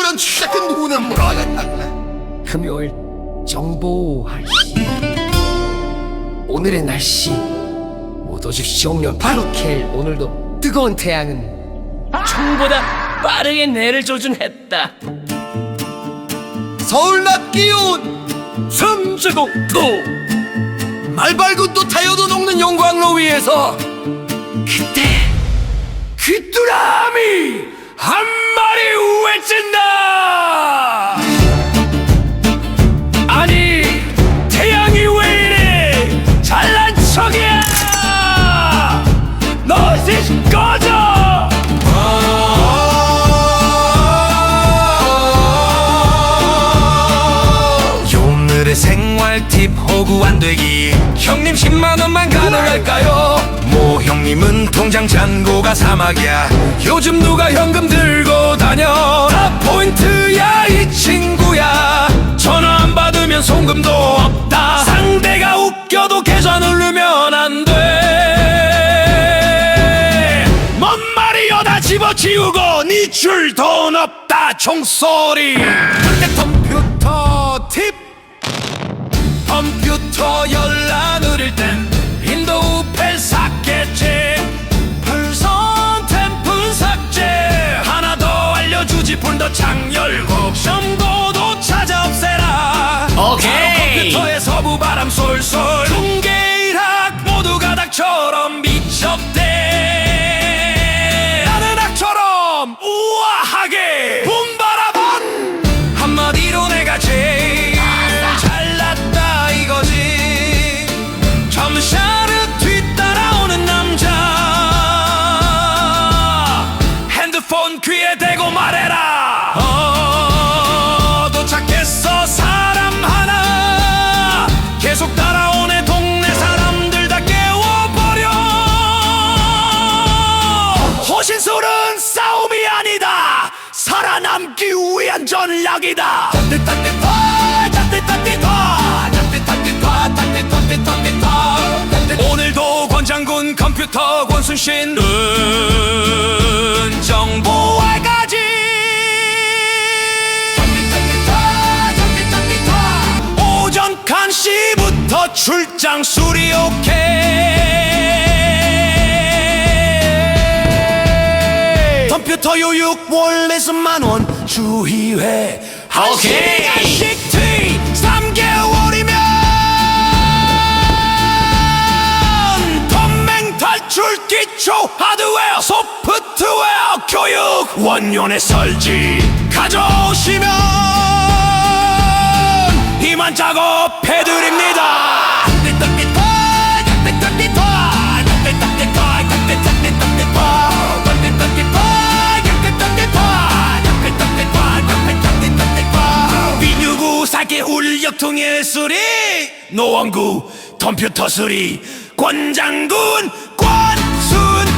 알려주는 책은 누구는 뭐야 금요일 정보 할시. 오늘의 날씨. 모도집 시홍련 바로 켈 오늘도 뜨거운 태양은 총보다 빠르게 내를 조준했다. 서울 낮 기온 삼주곡도. 말발굽도 타요도 녹는 용광로 위에서 그때 귀뚜라미 한 마리 외친다! 아니 태양이 왜 이래? 잘난 척이야! 너시 꺼져! 오늘의 생활 팁 호구 안 되기. 형님 10만 원만 가능할까요? 모 형님은 통장 잔고가 사막이야. 요즘 누가 현금 들고 다녀? 다 포인트야 이 친구야. 전화 안 받으면 송금도 없다. 상대가 웃겨도 계좌 누르면 안돼뭔 말이여? 다 집어치우고 니줄 돈 없다 총소리 서부 신술은 싸움이 아니다. 살아남기 위한 전략이다. 오늘도 권장군 컴퓨터 권순신 은 정보알까지. 오전 간시부터 출장 수리 오케이 컴퓨터 요육 월에서 만원 주의회. 오케이. 한시간씩 트윗 3개월이면 덤맹 탈출 기초 하드웨어 소프트웨어 교육. 원년의 설지 가져오시면 이만 작업해드립니다 전통의 수리 노원구 컴퓨터 수리 권장군 권순.